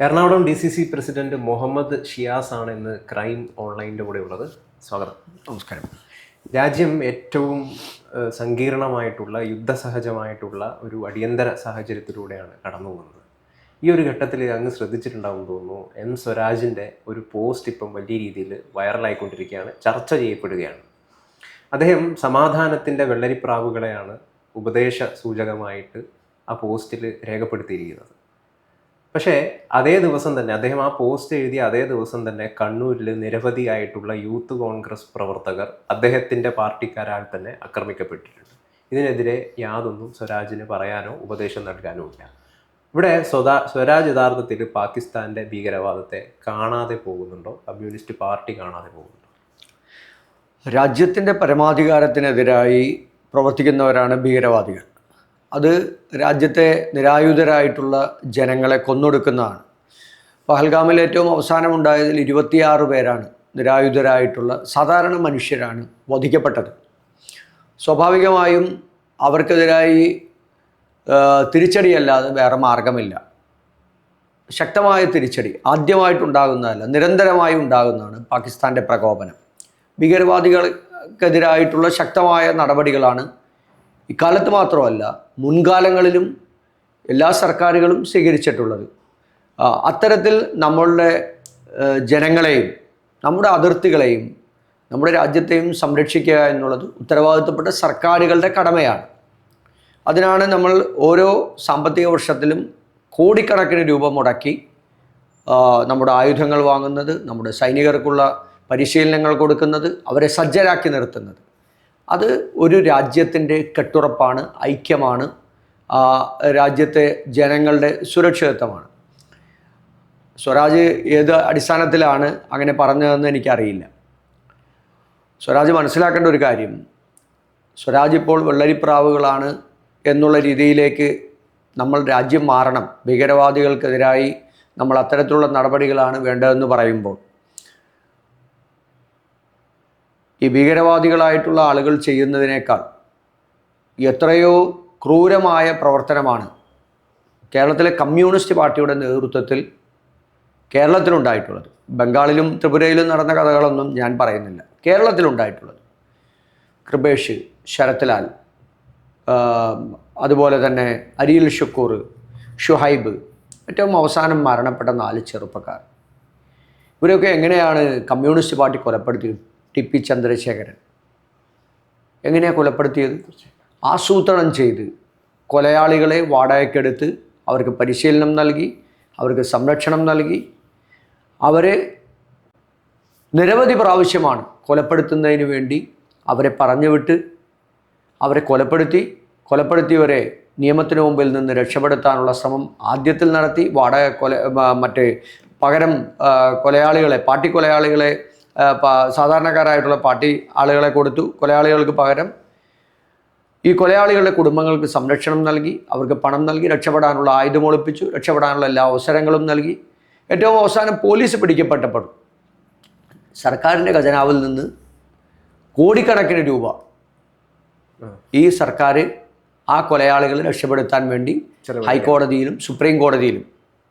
Ernakulam D C C president Muhammad Shiyas ആണ് ഇന്ന് crime ഓൺലൈനിന്റെ കൂടെ ഉള്ളത്. സ്വാഗതം. നമസ്കാരം. രാജ്യം ഏറ്റവും സങ്കീർണമായിട്ടുള്ള യുദ്ധസഹജമായിട്ടുള്ള ഒരു അടിയന്തര സാഹചര്യത്തിലൂടെയാണ് കടന്നു പോകുന്നത്. ഈ ഒരു ഘട്ടത്തിൽ അങ്ങ് ശ്രദ്ധിച്ചിട്ടുണ്ടാവും തോന്നുന്നു. എം സ്വരാജിന്റെ ഒരു പോസ്റ്റ് ഇപ്പം വലിയ രീതിയിൽ വൈറലായിക്കൊണ്ടിരിക്കുകയാണ് ചർച്ച ചെയ്യപ്പെടുകയാണ്. അദ്ദേഹം സമാധാനത്തിന്റെ വെള്ളരിപ്രാവുകളെയാണ് ഉപദേശ സൂചകമായിട്ട് ആ പോസ്റ്റിൽ രേഖപ്പെടുത്തിയിരിക്കുന്നത്. പക്ഷേ അതേ ദിവസം തന്നെ അദ്ദേഹം ആ പോസ്റ്റ് എഴുതിയ അതേ ദിവസം തന്നെ കണ്ണൂരിൽ നിരവധിയായിട്ടുള്ള യൂത്ത് കോൺഗ്രസ് പ്രവർത്തകർ അദ്ദേഹത്തിന്റെ പാർട്ടിക്കാരാൽ തന്നെ ആക്രമിക്കപ്പെട്ടിട്ടുണ്ട്. ഇതിനെതിരെ യാതൊന്നും സ്വരാജിന് പറയാനോ ഉപദേശം നൽകാനോ ഇല്ല. ഇവിടെ സ്വതാ സ്വരാജ് യഥാർത്ഥത്തിൽ പാകിസ്ഥാന്റെ ഭീകരവാദത്തെ കാണാതെ പോകുന്നുണ്ടോ? കമ്മ്യൂണിസ്റ്റ് പാർട്ടി കാണാതെ പോകുന്നുണ്ടോ? രാജ്യത്തിന്റെ പരമാധികാരത്തിനെതിരായി പ്രവർത്തിക്കുന്നവരാണ് ഭീകരവാദികൾ. അത് രാജ്യത്തെ നിരായുധരായിട്ടുള്ള ജനങ്ങളെ കൊന്നൊടുക്കുന്നതാണ്. പഹൽഗാമിൽ ഏറ്റവും അവസാനമുണ്ടായതിൽ ഇരുപത്തിയാറ് പേരാണ് നിരായുധരായിട്ടുള്ള സാധാരണ മനുഷ്യരാണ് വധിക്കപ്പെട്ടത്. സ്വാഭാവികമായും അവർക്കെതിരായി തിരിച്ചടിയല്ലാതെ വേറെ മാർഗമില്ല. ശക്തമായ തിരിച്ചടി ആദ്യമായിട്ടുണ്ടാകുന്നതല്ല നിരന്തരമായി ഉണ്ടാകുന്നതാണ് പാകിസ്ഥാന്റെ പ്രകോപനം. ഭീകരവാദികൾക്കെതിരായിട്ടുള്ള ശക്തമായ നടപടികളാണ് ഇക്കാലത്ത് മാത്രമല്ല മുൻകാലങ്ങളിലും എല്ലാ സർക്കാരുകളും സ്വീകരിച്ചിട്ടുള്ളത്. അത്തരത്തിൽ നമ്മളുടെ ജനങ്ങളെയും നമ്മുടെ അതിർത്തികളെയും നമ്മുടെ രാജ്യത്തെയും സംരക്ഷിക്കുക എന്നുള്ളത് ഉത്തരവാദിത്തപ്പെട്ട സർക്കാരുകളുടെ കടമയാണ്. അതിനാണ് നമ്മൾ ഓരോ സാമ്പത്തിക വർഷത്തിലും കോടിക്കണക്കിന് രൂപ മുടക്കി നമ്മുടെ ആയുധങ്ങൾ വാങ്ങുന്നത് നമ്മുടെ സൈനികർക്കുള്ള പരിശീലനങ്ങൾ കൊടുക്കുന്നത് അവരെ സജ്ജരാക്കി നിർത്തുന്നത്. അത് ഒരു രാജ്യത്തിന്റെ കെട്ടുറപ്പാണ് ഐക്യമാണ് രാജ്യത്തെ ജനങ്ങളുടെ സുരക്ഷിതത്വമാണ്. സ്വരാജ് ഏത് അടിസ്ഥാനത്തിലാണ് അങ്ങനെ പറഞ്ഞതെന്ന് എനിക്കറിയില്ല. സ്വരാജ് മനസ്സിലാക്കേണ്ട ഒരു കാര്യം സ്വരാജ് ഇപ്പോൾ വെള്ളരിപ്രാവുകളാണ് എന്നുള്ള രീതിയിലേക്ക് നമ്മൾ രാജ്യം മാറണം. ഭീകരവാദികൾക്കെതിരായി നമ്മൾ അത്തരത്തിലുള്ള നടപടികളാണ് വേണ്ടതെന്ന് പറയുമ്പോൾ. ഈ ഭീകരവാദികളായിട്ടുള്ള ആളുകൾ ചെയ്യുന്നതിനേക്കാൾ എത്രയോ ക്രൂരമായ പ്രവർത്തനമാണ് കേരളത്തിലെ കമ്മ്യൂണിസ്റ്റ് പാർട്ടിയുടെ നേതൃത്വത്തിൽ കേരളത്തിലുണ്ടായിട്ടുള്ളത്. ബംഗാളിലും ത്രിപുരയിലും നടന്ന കഥകളൊന്നും ഞാൻ പറയുന്നില്ല. കേരളത്തിലുണ്ടായിട്ടുള്ളത്. കൃപേഷ് ശരത്ലാൽ അതുപോലെ തന്നെ അരിയിൽ ഷുക്കൂർ ഷുഹൈബ് ഏറ്റവും അവസാനം മരണപ്പെട്ട നാല് ചെറുപ്പക്കാർ. ഇവരൊക്കെ എങ്ങനെയാണ് കമ്മ്യൂണിസ്റ്റ് പാർട്ടി കൊലപ്പെടുത്തിയത്? T P Chandrasekharan. എങ്ങനെയാണ് കൊലപ്പെടുത്തിയത്? ആസൂത്രണം ചെയ്ത് കൊലയാളികളെ വാടകയ്ക്കെടുത്ത് അവർക്ക് പരിശീലനം നൽകി അവർക്ക് സംരക്ഷണം നൽകി. അവരെ നിരവധി പ്രാവശ്യമാണ് കൊലപ്പെടുത്തുന്നതിന് വേണ്ടി അവരെ പറഞ്ഞുവിട്ട് അവരെ കൊലപ്പെടുത്തി. കൊലപ്പെടുത്തിയവരെ നിയമത്തിന് മുമ്പിൽ നിന്ന് രക്ഷപ്പെടുത്താനുള്ള ശ്രമം ആദ്യത്തിൽ നടത്തി. വാടക കൊല മറ്റേ പകരം കൊലയാളികളെ പാർട്ടി കൊലയാളികളെ സാധാരണക്കാരായിട്ടുള്ള പാർട്ടി ആളുകളെ കൊടുത്തു. കൊലയാളികൾക്ക് പകരം ഈ കൊലയാളികളുടെ കുടുംബങ്ങൾക്ക് സംരക്ഷണം നൽകി അവർക്ക് പണം നൽകി രക്ഷപ്പെടാനുള്ള ആയുധം ഒളിപ്പിച്ചു രക്ഷപ്പെടാനുള്ള എല്ലാ അവസരങ്ങളും നൽകി. ഏറ്റവും അവസാനം പോലീസ് പിടിക്കപ്പെട്ടപ്പോൾ സർക്കാരിന്റെ ഖജനാവിൽ നിന്ന് കോടിക്കണക്കിന് രൂപ ഈ സർക്കാർ ആ കൊലയാളികളെ രക്ഷപ്പെടുത്താൻ വേണ്ടി ഹൈക്കോടതിയിലും സുപ്രീം കോടതിയിലും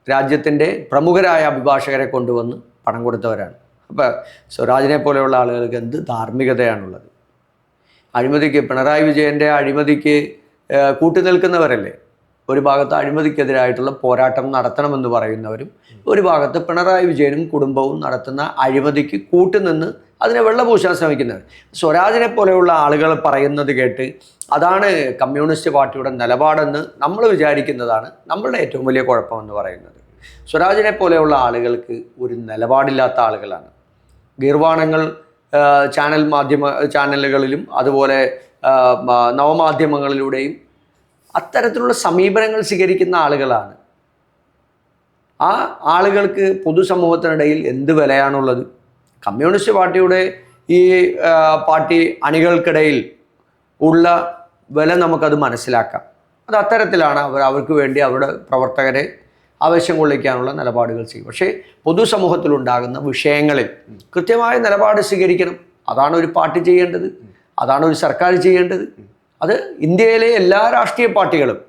രാജ്യത്തിന്റെ പ്രമുഖരായ അഭിഭാഷകരെ കൊണ്ടുവന്ന് പണം കൊടുത്തവരാണ്. അപ്പോൾ സ്വരാജിനെ പോലെയുള്ള ആളുകൾക്ക് എന്ത് ധാർമ്മികതയാണുള്ളത്? അഴിമതിക്ക് പിണറായി വിജയന്റെ അഴിമതിക്ക് കൂട്ടി കൂട്ടുനിൽക്കുന്നവരല്ലേ ഒരു ഭാഗത്ത് അഴിമതിക്കെതിരായിട്ടുള്ള പോരാട്ടം നടത്തണമെന്ന് പറയുന്നവരും ഒരു ഭാഗത്ത് പിണറായി വിജയനും കുടുംബവും നടത്തുന്ന അഴിമതിക്ക് കൂട്ടുനിന്ന് അതിനെ വെള്ളപൂശാൻ ശ്രമിക്കുന്നവർ സ്വരാജിനെ പോലെയുള്ള ആളുകൾ പറയുന്നത് കേട്ട് അതാണ് കമ്മ്യൂണിസ്റ്റ് പാർട്ടിയുടെ നിലപാടെന്ന് നമ്മൾ വിചാരിക്കുന്നതാണ് നമ്മളുടെ ഏറ്റവും വലിയ കുഴപ്പമെന്ന് പറയുന്നത്. സ്വരാജിനെ പോലെയുള്ള ആളുകൾക്ക് ഒരു നിലപാടില്ലാത്ത ആളുകളാണ്. ഗീർവാണങ്ങൾ ചാനൽ മാധ്യമ ചാനലുകളിലും അതുപോലെ നവമാധ്യമങ്ങളിലൂടെയും അത്തരത്തിലുള്ള സമീപനങ്ങൾ സ്വീകരിക്കുന്ന ആളുകളാണ്. ആ ആളുകൾക്ക് പൊതുസമൂഹത്തിനിടയിൽ എന്ത് വിലയാണുള്ളത്? കമ്മ്യൂണിസ്റ്റ് പാർട്ടിയുടെ ഈ പാർട്ടി അണികൾക്കിടയിൽ ഉള്ള വില നമുക്കത് മനസ്സിലാക്കാം. അത് അത്തരത്തിലാണ് അവർ അവർക്ക് വേണ്ടി അവരുടെ പ്രവർത്തകരെ ആവശ്യം കൊള്ളിക്കാനുള്ള നിലപാടുകൾ ചെയ്യും. പക്ഷേ പൊതുസമൂഹത്തിലുണ്ടാകുന്ന വിഷയങ്ങളിൽ കൃത്യമായ നിലപാട് സ്വീകരിക്കണം. അതാണ് ഒരു പാർട്ടി ചെയ്യേണ്ടത്. അതാണ് ഒരു സർക്കാർ ചെയ്യേണ്ടത്. അത് ഇന്ത്യയിലെ എല്ലാ രാഷ്ട്രീയ പാർട്ടികളും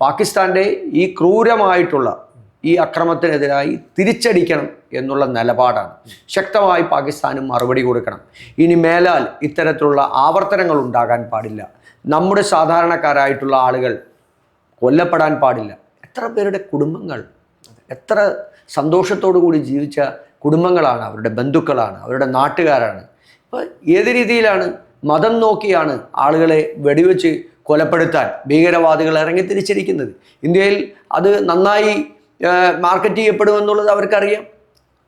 പാകിസ്ഥാന്റെ ഈ ക്രൂരമായിട്ടുള്ള ഈ അക്രമത്തിനെതിരായി തിരിച്ചടിക്കണം എന്നുള്ള നിലപാടാണ്. ശക്തമായി പാകിസ്ഥാനും മറുപടി കൊടുക്കണം. ഇനി മേലാൽ ഇത്തരത്തിലുള്ള ആവർത്തനങ്ങൾ ഉണ്ടാകാൻ പാടില്ല. നമ്മുടെ സാധാരണക്കാരായിട്ടുള്ള ആളുകൾ കൊല്ലപ്പെടാൻ പാടില്ല. എത്ര പേരുടെ കുടുംബങ്ങൾ എത്ര സന്തോഷത്തോടു കൂടി ജീവിച്ച കുടുംബങ്ങളാണ് അവരുടെ ബന്ധുക്കളാണ് അവരുടെ നാട്ടുകാരാണ്. ഇപ്പോൾ ഏത് രീതിയിലാണ് മതം നോക്കിയാണ് ആളുകളെ വെടിവെച്ച് കൊലപ്പെടുത്താൻ ഭീകരവാദികൾ ഇറങ്ങി തിരിച്ചിരിക്കുന്നത്? ഇന്ത്യയിൽ അത് നന്നായി മാർക്കറ്റ് ചെയ്യപ്പെടുമെന്നുള്ളത് അവർക്കറിയാം.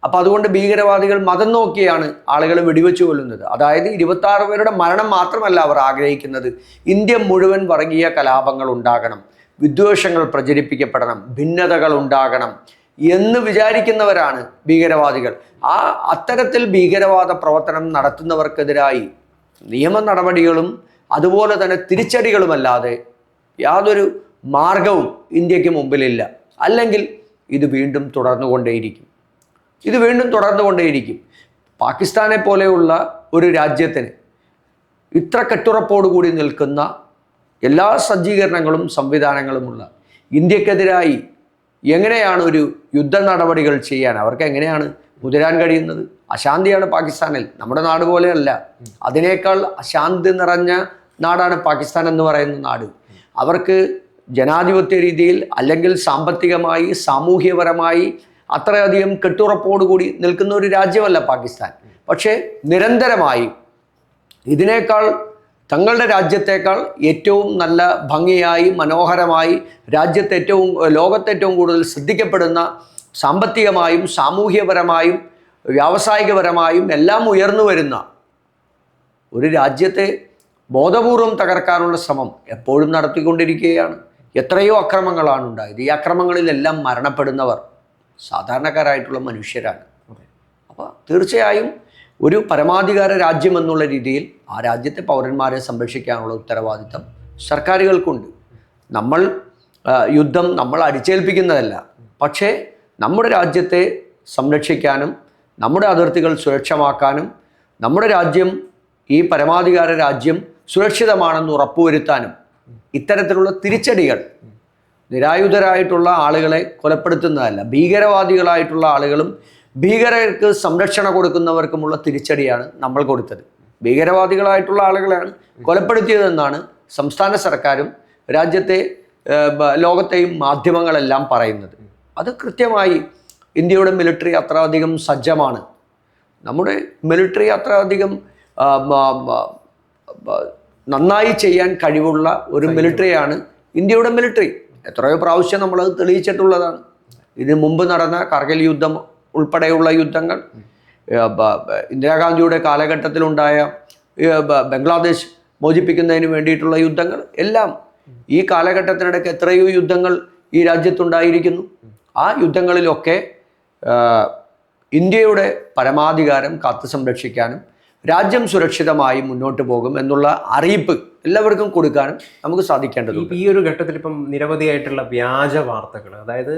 അപ്പോൾ അതുകൊണ്ട് ഭീകരവാദികൾ മതം നോക്കിയാണ് ആളുകൾ വെടിവെച്ച് കൊല്ലുന്നത്. അതായത് ഇരുപത്താറ് പേരുടെ മരണം മാത്രമല്ല അവർ ആഗ്രഹിക്കുന്നത്. ഇന്ത്യ മുഴുവൻ വർഗീയ കലാപങ്ങൾ ഉണ്ടാകണം. വിദ്വേഷങ്ങൾ പ്രചരിപ്പിക്കപ്പെടണം ഭിന്നതകൾ ഉണ്ടാകണം എന്ന് വിചാരിക്കുന്നവരാണ് ഭീകരവാദികൾ. ആ അത്തരത്തിൽ ഭീകരവാദ പ്രവർത്തനം നടത്തുന്നവർക്കെതിരായി നിയമ നടപടികളും അതുപോലെ തന്നെ തിരിച്ചടികളുമല്ലാതെ യാതൊരു മാർഗവും ഇന്ത്യയ്ക്ക് മുമ്പിലില്ല. അല്ലെങ്കിൽ ഇത് വീണ്ടും തുടർന്നുകൊണ്ടേയിരിക്കും. ഇത് വീണ്ടും തുടർന്നുകൊണ്ടേയിരിക്കും. പാകിസ്ഥാനെ പോലെയുള്ള ഒരു രാജ്യത്തിന് ഇത്ര കെട്ടുറപ്പോടുകൂടി നിൽക്കുന്ന എല്ലാ സജ്ജീകരണങ്ങളും സംവിധാനങ്ങളുമുള്ള ഇന്ത്യക്കെതിരായി എങ്ങനെയാണ് ഒരു യുദ്ധ നടപടികൾ ചെയ്യാൻ? അവർക്ക് എങ്ങനെയാണ് മുതിരാൻ കഴിയുന്നത്? അശാന്തിയാണ് പാകിസ്ഥാനിൽ. നമ്മുടെ നാട് പോലെയല്ല. അതിനേക്കാൾ അശാന്തി നിറഞ്ഞ നാടാണ് പാകിസ്ഥാൻ എന്ന് പറയുന്ന നാട്. അവർക്ക് ജനാധിപത്യ രീതിയിൽ അല്ലെങ്കിൽ സാമ്പത്തികമായി സാമൂഹ്യപരമായി അത്രയധികം കെട്ടുറപ്പോടുകൂടി നിൽക്കുന്ന ഒരു രാജ്യമല്ല പാകിസ്ഥാൻ. പക്ഷേ നിരന്തരമായി ഇതിനേക്കാൾ തങ്ങളുടെ രാജ്യത്തേക്കാൾ ഏറ്റവും നല്ല ഭംഗിയായി മനോഹരമായി രാജ്യത്തെ ഏറ്റവും ലോകത്തെ ഏറ്റവും കൂടുതൽ ശ്രദ്ധിക്കപ്പെടുന്ന സാമ്പത്തികമായും സാമൂഹ്യപരമായും വ്യാവസായികപരമായും എല്ലാം ഉയർന്നു വരുന്ന ഒരു രാജ്യത്തെ ബോധപൂർവം തകർക്കാനുള്ള ശ്രമം എപ്പോഴും നടത്തിക്കൊണ്ടിരിക്കുകയാണ്. എത്രയോ അക്രമങ്ങളാണ് ഉണ്ടായത്. ഈ അക്രമങ്ങളിലെല്ലാം മരണപ്പെടുന്നവർ സാധാരണക്കാരായിട്ടുള്ള മനുഷ്യരാണ്. അപ്പോൾ തീർച്ചയായും ഒരു പരമാധികാര രാജ്യം എന്നുള്ള രീതിയിൽ ആ രാജ്യത്തെ പൗരന്മാരെ സംരക്ഷിക്കാനുള്ള ഉത്തരവാദിത്തം സർക്കാരുകൾക്കുണ്ട്. നമ്മൾ യുദ്ധം നമ്മൾ അടിച്ചേൽപ്പിക്കുന്നതല്ല. പക്ഷേ നമ്മുടെ രാജ്യത്തെ സംരക്ഷിക്കാനും നമ്മുടെ അതിർത്തികൾ സുരക്ഷമാക്കാനും നമ്മുടെ രാജ്യം ഈ പരമാധികാര രാജ്യം സുരക്ഷിതമാണെന്ന് ഉറപ്പുവരുത്താനും ഇത്തരത്തിലുള്ള തിരിച്ചടികൾ നിരായുധരായിട്ടുള്ള ആളുകളെ കൊലപ്പെടുത്തുന്നതല്ല ഭീകരവാദികളായിട്ടുള്ള ആളുകളും ഭീകരർക്ക് സംരക്ഷണം കൊടുക്കുന്നവർക്കുമുള്ള തിരിച്ചടിയാണ് നമ്മൾ കൊടുത്തത്. ഭീകരവാദികളായിട്ടുള്ള ആളുകളാണ് കൊലപ്പെടുത്തിയതെന്നാണ് സംസ്ഥാന സർക്കാരും രാജ്യത്തെ ലോകത്തെയും മാധ്യമങ്ങളെല്ലാം പറയുന്നത്. അത് കൃത്യമായി ഇന്ത്യയുടെ മിലിറ്ററി അത്ര അധികം സജ്ജമാണ്. നമ്മുടെ മിലിറ്ററി അത്ര അധികം നന്നായി ചെയ്യാൻ കഴിവുള്ള ഒരു മിലിറ്ററിയാണ് ഇന്ത്യയുടെ മിലിറ്ററി. എത്രയോ പ്രാവശ്യം നമ്മളത് തെളിയിച്ചിട്ടുള്ളതാണ്. ഇതിന് മുമ്പ് നടന്ന കർഗിൽ യുദ്ധം ഉൾപ്പെടെയുള്ള യുദ്ധങ്ങൾ. ഇന്ദിരാഗാന്ധിയുടെ കാലഘട്ടത്തിലുണ്ടായ ബംഗ്ലാദേശ് മോചിപ്പിക്കുന്നതിന് വേണ്ടിയിട്ടുള്ള യുദ്ധങ്ങൾ എല്ലാം ഈ കാലഘട്ടത്തിനിടയ്ക്ക് എത്രയോ യുദ്ധങ്ങൾ ഈ രാജ്യത്തുണ്ടായിരിക്കുന്നു. ആ യുദ്ധങ്ങളിലൊക്കെ ഇന്ത്യയുടെ പരമാധികാരം കാത്തു സംരക്ഷിക്കാനും രാജ്യം സുരക്ഷിതമായി മുന്നോട്ട് പോകും എന്നുള്ള അറിയിപ്പ് എല്ലാവർക്കും കൊടുക്കാനും നമുക്ക് സാധിക്കേണ്ടതുണ്ട്. ഈ ഒരു ഘട്ടത്തിൽ ഇപ്പം നിരവധിയായിട്ടുള്ള വ്യാജ വാർത്തകൾ അതായത്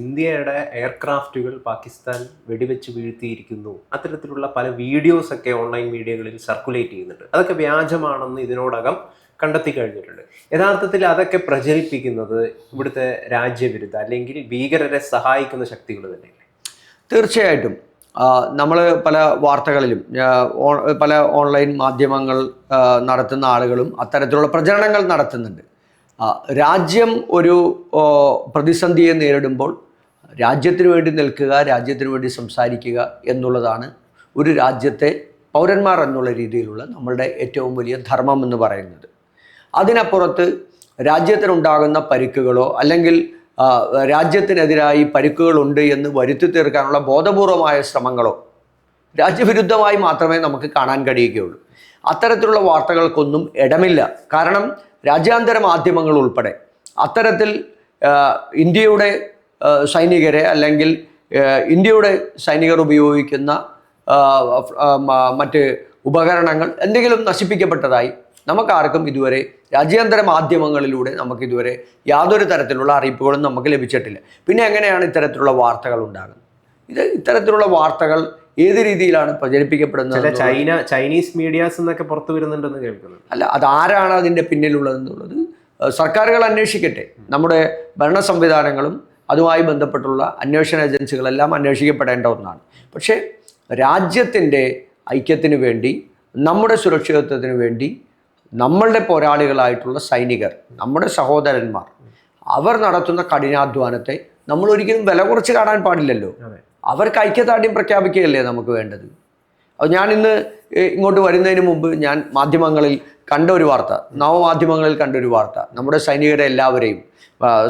ഇന്ത്യയുടെ എയർക്രാഫ്റ്റുകൾ പാകിസ്ഥാൻ വെടിവെച്ച് വീഴ്ത്തിയിരിക്കുന്നു. അത്തരത്തിലുള്ള പല വീഡിയോസ് ഒക്കെ ഓൺലൈൻ മീഡിയകളിൽ സർക്കുലേറ്റ് ചെയ്യുന്നുണ്ട്. അതൊക്കെ വ്യാജമാണെന്ന് ഇതിനോടകം കണ്ടെത്തി കഴിഞ്ഞിട്ടുണ്ട്. യഥാർത്ഥത്തിൽ അതൊക്കെ പ്രചരിപ്പിക്കുന്നത് ഇവിടുത്തെ രാജ്യവിരുദ്ധ അല്ലെങ്കിൽ ഭീകരരെ സഹായിക്കുന്ന ശക്തികൾ തന്നെയല്ലേ? തീർച്ചയായിട്ടും. നമ്മൾ പല വാർത്തകളിലും പല ഓൺലൈൻ മാധ്യമങ്ങൾ നടത്തുന്ന ആളുകളും അത്തരത്തിലുള്ള പ്രചരണങ്ങൾ നടത്തുന്നുണ്ട്. രാജ്യം ഒരു പ്രതിസന്ധിയെ നേരിടുമ്പോൾ രാജ്യത്തിന് വേണ്ടി നിൽക്കുക രാജ്യത്തിന് വേണ്ടി സംസാരിക്കുക എന്നുള്ളതാണ് ഒരു രാജ്യത്തെ പൗരന്മാർ എന്നുള്ള രീതിയിലുള്ള നമ്മളുടെ ഏറ്റവും വലിയ ധർമ്മം എന്ന് പറയുന്നത്. അതിനപ്പുറത്ത് രാജ്യത്തിനുണ്ടാകുന്ന പരിക്കുകളോ അല്ലെങ്കിൽ രാജ്യത്തിനെതിരായി പരിക്കുകളുണ്ട് എന്ന് വരുത്തി തീർക്കാനുള്ള ബോധപൂർവമായ ശ്രമങ്ങളോ രാജ്യവിരുദ്ധമായി മാത്രമേ നമുക്ക് കാണാൻ കഴിയുകയുള്ളൂ. അത്തരത്തിലുള്ള വാർത്തകൾക്കൊന്നും ഇടമില്ല. കാരണം രാജ്യാന്തര മാധ്യമങ്ങൾ ഉൾപ്പെടെ അത്തരത്തിൽ ഇന്ത്യയുടെ സൈനികരെ അല്ലെങ്കിൽ ഇന്ത്യയുടെ സൈനികർ ഉപയോഗിക്കുന്ന മറ്റ് ഉപകരണങ്ങൾ എന്തെങ്കിലും നശിപ്പിക്കപ്പെട്ടതായി നമുക്കാർക്കും ഇതുവരെ രാജ്യാന്തര മാധ്യമങ്ങളിലൂടെ നമുക്കിതുവരെ യാതൊരു തരത്തിലുള്ള അറിയിപ്പുകളും നമുക്ക് ലഭിച്ചിട്ടില്ല. പിന്നെ എങ്ങനെയാണ് ഇത്തരത്തിലുള്ള വാർത്തകൾ ഉണ്ടാകുന്നത്? ഇത് ഇത്തരത്തിലുള്ള വാർത്തകൾ ഏത് രീതിയിലാണ് പ്രചരിപ്പിക്കപ്പെടുന്നത് ചൈന ചൈനീസ് മീഡിയാസ് എന്നൊക്കെ പുറത്തു വരുന്നുണ്ടെന്ന് കേൾക്കുന്നു. അല്ല അത് ആരാണ് അതിന്റെ പിന്നിലുള്ളതെന്നുള്ളത് സർക്കാരുകൾ അന്വേഷിക്കട്ടെ. നമ്മുടെ ഭരണ സംവിധാനങ്ങളും അതുമായി ബന്ധപ്പെട്ടുള്ള അന്വേഷണ ഏജൻസികളെല്ലാം അന്വേഷിക്കപ്പെടേണ്ട ഒന്നാണ്. പക്ഷേ രാജ്യത്തിന്റെ ഐക്യത്തിന് വേണ്ടി നമ്മുടെ സുരക്ഷിതത്വത്തിന് വേണ്ടി നമ്മളുടെ പോരാളികളായിട്ടുള്ള സൈനികർ നമ്മുടെ സഹോദരന്മാർ അവർ നടത്തുന്ന കഠിനാധ്വാനത്തെ നമ്മൾ ഒരിക്കലും വില കുറച്ച് കാണാൻ പാടില്ലല്ലോ. അവർക്ക് ഐക്യദാർഢ്യം പ്രഖ്യാപിക്കുകയല്ലേ നമുക്ക് വേണ്ടത്? അപ്പോൾ ഞാൻ ഇന്ന് ഇങ്ങോട്ട് വരുന്നതിന് മുമ്പ് ഞാൻ മാധ്യമങ്ങളിൽ കണ്ട ഒരു വാർത്ത നവമാധ്യമങ്ങളിൽ കണ്ട ഒരു വാർത്ത. നമ്മുടെ സൈനികരെ എല്ലാവരെയും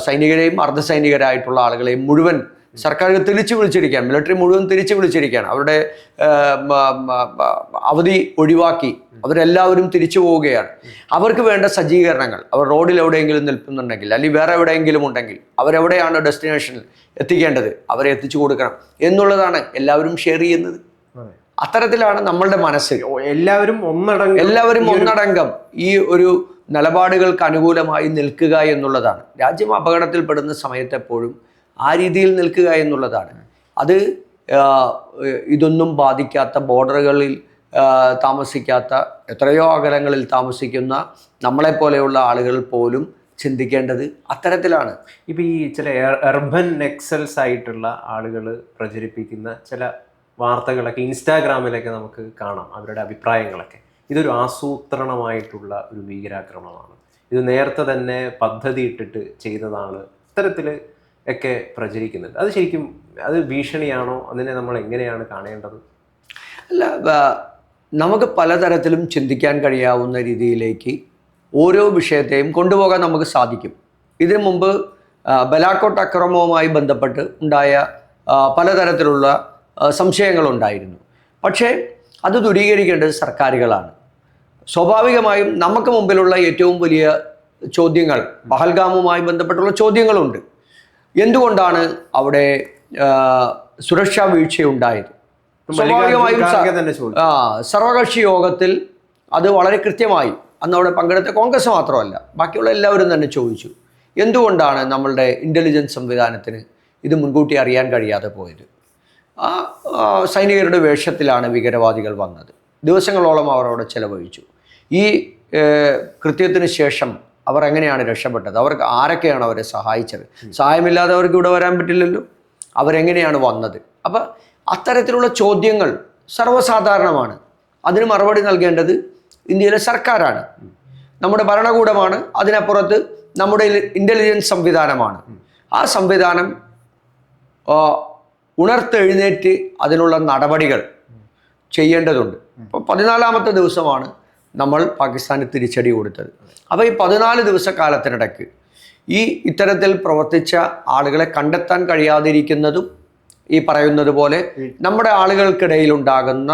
സൈനികരെയും അർദ്ധസൈനികരായിട്ടുള്ള ആളുകളെയും മുഴുവൻ സർക്കാർ തിരിച്ചു വിളിച്ചിരിക്കുകയാണ്. മിലിറ്ററി മുഴുവൻ തിരിച്ചു വിളിച്ചിരിക്കുകയാണ്. അവരുടെ അവധി ഒഴിവാക്കി അവരെല്ലാവരും തിരിച്ചു പോവുകയാണ്. അവർക്ക് വേണ്ട സജ്ജീകരണങ്ങൾ. അവർ റോഡിൽ എവിടെയെങ്കിലും നിൽക്കുന്നുണ്ടെങ്കിൽ അല്ലെങ്കിൽ വേറെ എവിടെയെങ്കിലും ഉണ്ടെങ്കിൽ അവരെവിടെയാണ് ഡെസ്റ്റിനേഷനിൽ എത്തിക്കേണ്ടത്? അവരെ എത്തിച്ചു കൊടുക്കണം എന്നുള്ളതാണ് എല്ലാവരും ഷെയർ ചെയ്യുന്നത്. അത്തരത്തിലാണ് നമ്മളുടെ മനസ്സ്. എല്ലാവരും ഒന്നടങ്കം എല്ലാവരും ഒന്നടങ്കം ഈ ഒരു നിലപാടുകൾക്ക് അനുകൂലമായി നിൽക്കുക എന്നുള്ളതാണ്. രാജ്യം അപകടത്തിൽപ്പെടുന്ന സമയത്തെപ്പോഴും ആ രീതിയിൽ നിൽക്കുക എന്നുള്ളതാണ്. അത് ഇതൊന്നും ബാധിക്കാത്ത ബോർഡറുകളിൽ താമസിക്കാത്ത എത്രയോ അകലങ്ങളിൽ താമസിക്കുന്ന നമ്മളെപ്പോലെയുള്ള ആളുകൾ പോലും ചിന്തിക്കേണ്ടത് അത്തരത്തിലാണ്. ഇപ്പോൾ ഈ ചില എർബൻ നെക്സൽസ് ആയിട്ടുള്ള ആളുകൾ പ്രചരിപ്പിക്കുന്ന ചില വാർത്തകളൊക്കെ ഇൻസ്റ്റാഗ്രാമിലൊക്കെ നമുക്ക് കാണാം അവരുടെ അഭിപ്രായങ്ങളൊക്കെ. ഇതൊരു ആസൂത്രണമായിട്ടുള്ള ഒരു ഭീകരാക്രമണമാണ്. ഇത് നേരത്തെ തന്നെ പദ്ധതി ഇട്ടിട്ട് ചെയ്തതാണ്. ഇത്തരത്തിൽ ഒക്കെ പ്രചരിക്കുന്നുണ്ട്. അത് ശരിക്കും അത് ഭീഷണിയാണോ? അതിനെ നമ്മൾ എങ്ങനെയാണ് കാണേണ്ടത്? അല്ല നമുക്ക് പലതരത്തിലും ചിന്തിക്കാൻ കഴിയാവുന്ന രീതിയിലേക്ക് ഓരോ വിഷയത്തെയും കൊണ്ടുപോകാൻ നമുക്ക് സാധിക്കും. ഇതിനു മുമ്പ് ബലാക്കോട്ട് അക്രമവുമായി ബന്ധപ്പെട്ട് ഉണ്ടായ പലതരത്തിലുള്ള സംശയങ്ങളുണ്ടായിരുന്നു. പക്ഷേ അത് ദൂരീകരിക്കേണ്ടത് സർക്കാരുകളാണ്. സ്വാഭാവികമായും നമുക്ക് മുമ്പിലുള്ള ഏറ്റവും വലിയ ചോദ്യങ്ങൾ പഹൽഗാമുമായി ബന്ധപ്പെട്ടുള്ള ചോദ്യങ്ങളുണ്ട്. എന്തുകൊണ്ടാണ് അവിടെ സുരക്ഷാ വീഴ്ചയുണ്ടായത്? സ്വാഭാവികമായും ആ സർവകക്ഷി യോഗത്തിൽ അത് വളരെ കൃത്യമായി അന്ന് അവിടെ പങ്കെടുത്ത കോൺഗ്രസ് മാത്രമല്ല ബാക്കിയുള്ള എല്ലാവരും തന്നെ ചോദിച്ചു. എന്തുകൊണ്ടാണ് നമ്മളുടെ ഇന്റലിജൻസ് സംവിധാനത്തിന് ഇത് മുൻകൂട്ടി അറിയാൻ കഴിയാതെ പോയത്? ആ സൈനികരുടെ വേഷത്തിലാണ് ഭീകരവാദികൾ വന്നത്. ദിവസങ്ങളോളം അവർ അവിടെ ചെലവഴിച്ചു. ഈ കൃത്യത്തിന് ശേഷം അവർ എങ്ങനെയാണ് രക്ഷപ്പെട്ടത്? അവർക്ക് ആരൊക്കെയാണ് അവരെ സഹായിച്ചത്? സഹായമില്ലാതെ അവർക്ക് ഇവിടെ വരാൻ പറ്റില്ലല്ലോ? അവരെങ്ങനെയാണ് വന്നത്? അപ്പം അത്തരത്തിലുള്ള ചോദ്യങ്ങൾ സർവസാധാരണമാണ്. അതിന് മറുപടി നൽകേണ്ടത് ഇന്ത്യയിലെ സർക്കാരാണ്. നമ്മുടെ ഭരണകൂടമാണ്. അതിനപ്പുറത്ത് നമ്മുടെ ഇന്റലിജൻസ് സംവിധാനമാണ്. ആ സംവിധാനം ഉണർത്തെഴുന്നേറ്റ് അതിനുള്ള നടപടികൾ ചെയ്യേണ്ടതുണ്ട്. ഇപ്പോൾ പതിനാലാമത്തെ ദിവസമാണ്. നമ്മൾ പാകിസ്ഥാന് തിരിച്ചടി കൊടുത്തത്. അപ്പോൾ ഈ പതിനാല് ദിവസക്കാലത്തിനിടയ്ക്ക് ഈ ഇത്തരത്തിൽ പ്രവർത്തിച്ച ആളുകളെ കണ്ടെത്താൻ കഴിയാതിരിക്കുന്നതും ഈ പറയുന്നത് പോലെ നമ്മുടെ ആളുകൾക്കിടയിൽ ഉണ്ടാകുന്ന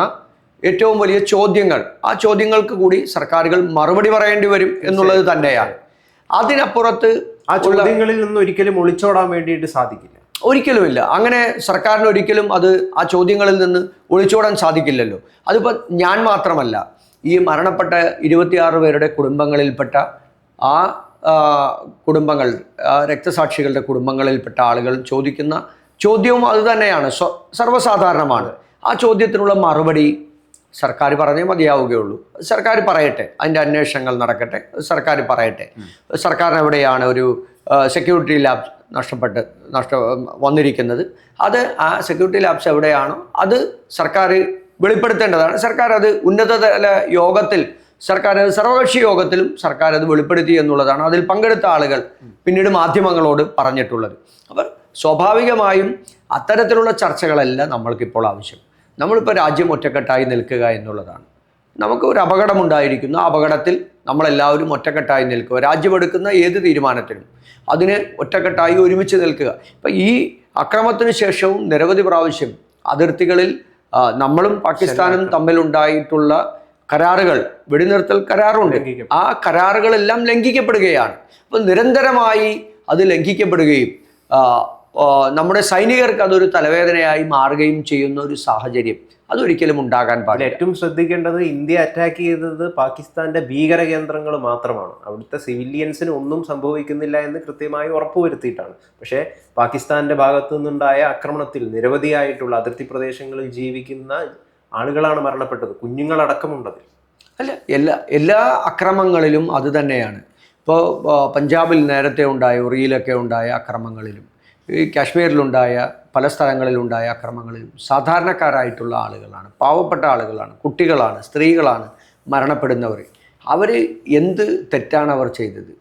ഏറ്റവും വലിയ ചോദ്യങ്ങൾ. ആ ചോദ്യങ്ങൾക്ക് കൂടി സർക്കാരുകൾ മറുപടി പറയേണ്ടി വരും എന്നുള്ളത് തന്നെയാണ്. അതിനപ്പുറത്ത് ആ ചോദ്യങ്ങളിൽ നിന്ന് ഒരിക്കലും ഒളിച്ചോടാൻ വേണ്ടിയിട്ട് സാധിക്കില്ല. ഒരിക്കലുമില്ല. അങ്ങനെ സർക്കാരിന് ഒരിക്കലും അത് ആ ചോദ്യങ്ങളിൽ നിന്ന് ഒളിച്ചോടാൻ സാധിക്കില്ലല്ലോ. അതിപ്പോൾ ഞാൻ മാത്രമല്ല ഈ മരണപ്പെട്ട ഇരുപത്തിയാറ് പേരുടെ കുടുംബങ്ങളിൽപ്പെട്ട ആ കുടുംബങ്ങൾ രക്തസാക്ഷികളുടെ കുടുംബങ്ങളിൽപ്പെട്ട ആളുകൾ ചോദിക്കുന്ന ചോദ്യവും അത് തന്നെയാണ്. സർവസാധാരണമാണ്. ആ ചോദ്യത്തിനുള്ള മറുപടി സർക്കാർ പറഞ്ഞേ മതിയാവുകയുള്ളൂ. സർക്കാർ പറയട്ടെ അതിന്റെ അന്വേഷണങ്ങൾ നടക്കട്ടെ സർക്കാർ പറയട്ടെ. സർക്കാരിന് എവിടെയാണ് ഒരു സെക്യൂരിറ്റി ലാബ് നഷ്ടപ്പെട്ട് നഷ്ട വന്നിരിക്കുന്നത്. അത് ആ സെക്യൂരിറ്റി ലാബ്സ് എവിടെയാണോ അത് സർക്കാർ വെളിപ്പെടുത്തേണ്ടതാണ്. സർക്കാർ അത് ഉന്നതതല യോഗത്തിൽ സർക്കാർ അത് സർവകക്ഷി യോഗത്തിലും സർക്കാർ അത് വെളിപ്പെടുത്തി എന്നുള്ളതാണ് അതിൽ പങ്കെടുത്ത ആളുകൾ പിന്നീട് മാധ്യമങ്ങളോട് പറഞ്ഞിട്ടുള്ളത്. അപ്പം സ്വാഭാവികമായും അത്തരത്തിലുള്ള ചർച്ചകളല്ല നമ്മൾക്കിപ്പോൾ ആവശ്യം. നമ്മളിപ്പോൾ രാജ്യം ഒറ്റക്കെട്ടായി നിൽക്കുക എന്നുള്ളതാണ്. നമുക്ക് ഒരു അപകടമുണ്ടായിരിക്കുന്നു ആ അപകടത്തിൽ നമ്മളെല്ലാവരും ഒറ്റക്കെട്ടായി നിൽക്കുക. രാജ്യമെടുക്കുന്ന ഏത് തീരുമാനത്തിനും അതിന് ഒറ്റക്കെട്ടായി ഒരുമിച്ച് നിൽക്കുക. ഇപ്പം ഈ അക്രമത്തിന് ശേഷവും നിരവധി പ്രാവശ്യം അതിർത്തികളിൽ നമ്മളും പാകിസ്ഥാനും തമ്മിലുണ്ടായിട്ടുള്ള കരാറുകൾ വെടിനിർത്തൽ കരാറുണ്ട്. ആ കരാറുകളെല്ലാം ലംഘിക്കപ്പെടുകയാണ്. അപ്പം നിരന്തരമായി അത് ലംഘിക്കപ്പെടുകയും നമ്മുടെ സൈനികർക്ക് അതൊരു തലവേദനയായി മാറുകയും ചെയ്യുന്ന ഒരു സാഹചര്യം അതൊരിക്കലും ഉണ്ടാകാൻ പാടില്ല. ഏറ്റവും ശ്രദ്ധിക്കേണ്ടത് ഇന്ത്യ അറ്റാക്ക് ചെയ്തത് പാകിസ്ഥാന്റെ ഭീകര കേന്ദ്രങ്ങൾ മാത്രമാണ്. അവിടുത്തെ സിവിലിയൻസിന് ഒന്നും സംഭവിക്കുന്നില്ല എന്ന് കൃത്യമായി ഉറപ്പുവരുത്തിയിട്ടാണ്. പക്ഷേ പാകിസ്ഥാന്റെ ഭാഗത്തു നിന്നുണ്ടായ ആക്രമണത്തിൽ നിരവധിയായിട്ടുള്ള അതിർത്തി പ്രദേശങ്ങളിൽ ജീവിക്കുന്ന ആളുകളാണ് മരണപ്പെട്ടത്. കുഞ്ഞുങ്ങളടക്കമുണ്ടതിൽ അല്ല എല്ലാ എല്ലാ അക്രമങ്ങളിലും അത് തന്നെയാണ്. ഇപ്പോൾ പഞ്ചാബിൽ നേരത്തെ ഉണ്ടായ ഉറിയിലൊക്കെ ഉണ്ടായ അക്രമങ്ങളിലും ഈ കാശ്മീരിലുണ്ടായ പല സ്ഥലങ്ങളിലുണ്ടായ അക്രമങ്ങളിൽ സാധാരണക്കാരായിട്ടുള്ള ആളുകളാണ് പാവപ്പെട്ട ആളുകളാണ് കുട്ടികളാണ് സ്ത്രീകളാണ് മരണപ്പെടുന്നവർ. അവർ എന്ത് തെറ്റാണ് അവർ ചെയ്തത്?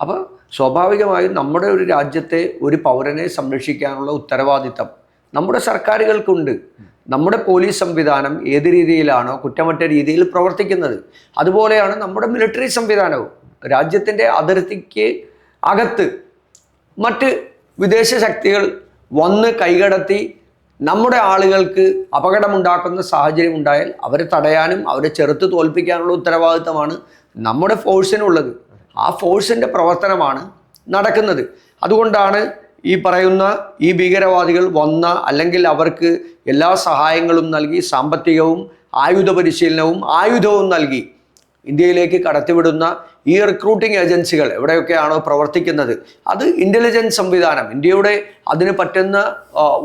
അപ്പോൾ സ്വാഭാവികമായും നമ്മുടെ ഒരു രാജ്യത്തെ ഒരു പൗരനെ സംരക്ഷിക്കാനുള്ള ഉത്തരവാദിത്തം നമ്മുടെ സർക്കാരുകൾക്കുണ്ട്. നമ്മുടെ പോലീസ് സംവിധാനം ഏത് രീതിയിലാണോ കുറ്റമറ്റ രീതിയിൽ പ്രവർത്തിക്കുന്നത്. അതുപോലെയാണ് നമ്മുടെ മിലിറ്ററി സംവിധാനവും. രാജ്യത്തിന്റെ അതിർത്തിക്ക് അകത്ത് മറ്റ് വിദേശ ശക്തികൾ വന്ന് കൈകടത്തി നമ്മുടെ ആളുകൾക്ക് അപകടമുണ്ടാക്കുന്ന സാഹചര്യം ഉണ്ടായാൽ അവരെ തടയാനും അവരെ ചെറുത്ത് തോൽപ്പിക്കാനുള്ള ഉത്തരവാദിത്തമാണ് നമ്മുടെ ഫോഴ്സിനുള്ളത്. ആ ഫോഴ്സിന്റെ പ്രവർത്തനമാണ് നടക്കുന്നത്. അതുകൊണ്ടാണ് ഈ പറയുന്ന ഈ ഭീകരവാദികൾ വന്ന അല്ലെങ്കിൽ അവർക്ക് എല്ലാ സഹായങ്ങളും നൽകി സാമ്പത്തികവും ആയുധ പരിശീലനവും ആയുധവും നൽകി ഇന്ത്യയിലേക്ക് കടത്തിവിടുന്ന ഈ റിക്രൂട്ടിംഗ് ഏജൻസികൾ എവിടെയൊക്കെയാണോ പ്രവർത്തിക്കുന്നത്? അത് ഇന്റലിജൻസ് സംവിധാനം. ഇന്ത്യയുടെ അതിന് പറ്റുന്ന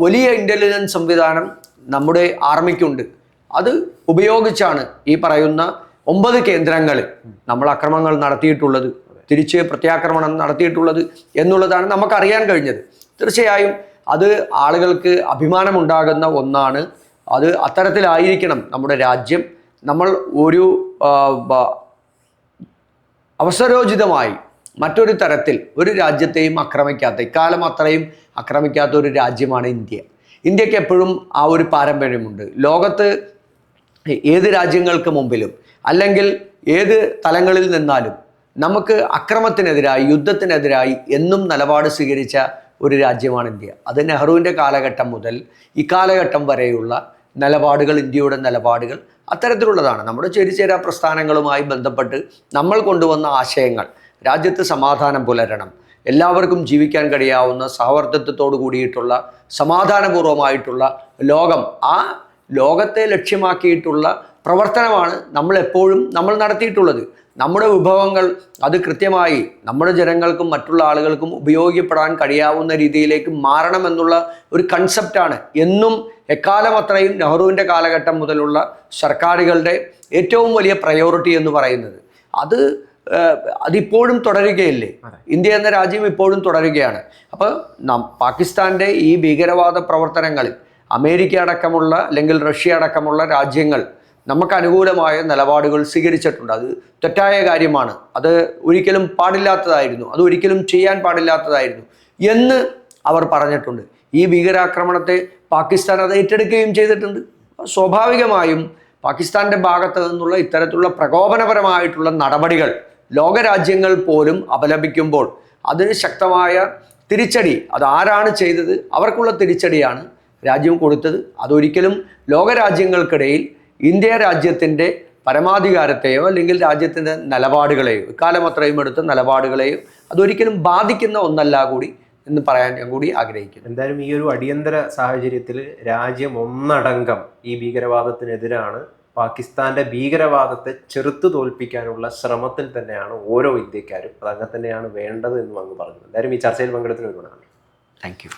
വലിയ ഇന്റലിജൻസ് സംവിധാനം നമ്മുടെ ആർമിക്കുണ്ട്. അത് ഉപയോഗിച്ചാണ് ഈ പറയുന്ന ഒമ്പത് കേന്ദ്രങ്ങളിൽ നമ്മൾ അക്രമങ്ങൾ നടത്തിയിട്ടുള്ളത് തിരിച്ച് പ്രത്യാക്രമണം നടത്തിയിട്ടുള്ളത് എന്നുള്ളതാണ് നമുക്കറിയാൻ കഴിഞ്ഞത്. തീർച്ചയായും അത് ആളുകൾക്ക് അഭിമാനമുണ്ടാകുന്ന ഒന്നാണ്. അത് അത്തരത്തിലായിരിക്കണം നമ്മുടെ രാജ്യം. നമ്മൾ ഒരു അവസരോചിതമായി മറ്റൊരു തരത്തിൽ ഒരു രാജ്യത്തെയും ആക്രമിക്കാത്ത ഇക്കാലം അത്രയും ആക്രമിക്കാത്ത ഒരു രാജ്യമാണ് ഇന്ത്യ. ഇന്ത്യയ്ക്ക് എപ്പോഴും ആ ഒരു പാരമ്പര്യമുണ്ട്. ലോകത്ത് ഏത് രാജ്യങ്ങൾക്ക് മുമ്പിലും അല്ലെങ്കിൽ ഏത് തലങ്ങളിൽ നിന്നാലും നമുക്ക് അക്രമത്തിനെതിരായി യുദ്ധത്തിനെതിരായി എന്നും നിലപാട് സ്വീകരിച്ച ഒരു രാജ്യമാണ് ഇന്ത്യ. അത് നെഹ്റുവിന്റെ കാലഘട്ടം മുതൽ ഇക്കാലഘട്ടം വരെയുള്ള നിലപാടുകൾ ഇന്ത്യയുടെ നിലപാടുകൾ അത്തരത്തിലുള്ളതാണ്. നമ്മുടെ ചേരിചേരാ പ്രസ്ഥാനങ്ങളുമായി ബന്ധപ്പെട്ട് നമ്മൾ കൊണ്ടുവന്ന ആശയങ്ങൾ രാജ്യത്ത് സമാധാനം പുലരണം എല്ലാവർക്കും ജീവിക്കാൻ കഴിയാവുന്ന സഹവർത്തിത്വത്തോട് കൂടിയിട്ടുള്ള സമാധാനപൂർവമായിട്ടുള്ള ലോകം ആ ലോകത്തെ ലക്ഷ്യമാക്കിയിട്ടുള്ള പ്രവർത്തനമാണ് നമ്മൾ എപ്പോഴും നമ്മൾ നടത്തിയിട്ടുള്ളത്. നമ്മുടെ വിഭവങ്ങൾ അത് കൃത്യമായി നമ്മുടെ ജനങ്ങൾക്കും മറ്റുള്ള ആളുകൾക്കും ഉപയോഗിക്കപ്പെടാൻ കഴിയാവുന്ന രീതിയിലേക്ക് മാറണമെന്നുള്ള ഒരു കൺസെപ്റ്റാണ് എന്നും എക്കാലം അത്രയും നെഹ്റുവിന്റെ കാലഘട്ടം മുതലുള്ള സർക്കാരുകളുടെ ഏറ്റവും വലിയ പ്രയോറിറ്റി എന്ന് പറയുന്നത്. അത് അതിപ്പോഴും തുടരുകയല്ലേ? ഇന്ത്യ എന്ന രാജ്യം ഇപ്പോഴും തുടരുകയാണ്. അപ്പോൾ നം പാകിസ്ഥാന്റെ ഈ ഭീകരവാദ പ്രവർത്തനങ്ങളിൽ അമേരിക്ക അടക്കമുള്ള അല്ലെങ്കിൽ റഷ്യ അടക്കമുള്ള രാജ്യങ്ങൾ നമുക്ക് അനുകൂലമായ നിലപാടുകൾ സ്വീകരിച്ചിട്ടുണ്ട്. അത് തെറ്റായ കാര്യമാണ്. അത് ഒരിക്കലും പാടില്ലാത്തതായിരുന്നു. അത് ഒരിക്കലും ചെയ്യാൻ പാടില്ലാത്തതായിരുന്നു എന്ന് അവർ പറഞ്ഞിട്ടുണ്ട്. ഈ ഭീകരാക്രമണത്തെ പാകിസ്ഥാൻ അത് ഏറ്റെടുക്കുകയും ചെയ്തിട്ടുണ്ട്. സ്വാഭാവികമായും പാകിസ്ഥാന്റെ ഭാഗത്ത് നിന്നുള്ള ഇത്തരത്തിലുള്ള പ്രകോപനപരമായിട്ടുള്ള നടപടികൾ ലോകരാജ്യങ്ങൾ പോലും അപലപിക്കുമ്പോൾ അതിന് ശക്തമായ തിരിച്ചടി അത് ആരാണ് ചെയ്തത്? അവർക്കുള്ള തിരിച്ചടിയാണ് രാജ്യം കൊടുത്തത്. അതൊരിക്കലും ലോകരാജ്യങ്ങൾക്കിടയിൽ ഇന്ത്യ രാജ്യത്തിന്റെ പരമാധികാരത്തെയോ അല്ലെങ്കിൽ രാജ്യത്തിന്റെ നിലപാടുകളെയോ ഇക്കാലം അത്രയും എടുത്ത നിലപാടുകളെയോ അതൊരിക്കലും ബാധിക്കുന്ന ഒന്നല്ല കൂടി എന്ന് പറയാൻ ഞാൻ കൂടി ആഗ്രഹിക്കുന്നു. എന്തായാലും ഈ ഒരു അടിയന്തര സാഹചര്യത്തിൽ രാജ്യം ഒന്നടങ്കം ഈ ഭീകരവാദത്തിനെതിരാണ് പാകിസ്ഥാന്റെ ഭീകരവാദത്തെ ചെറുത്തു തോൽപ്പിക്കാനുള്ള ശ്രമത്തിൽ തന്നെയാണ് ഓരോ ഇന്ത്യക്കാരും. അത് അങ്ങനെ തന്നെയാണ് വേണ്ടത് എന്ന് അങ്ങ് പറഞ്ഞു. എന്തായാലും ഈ ചർച്ചയിൽ പങ്കെടുത്തിന് ഒരുപാട് നന്ദി. Thank you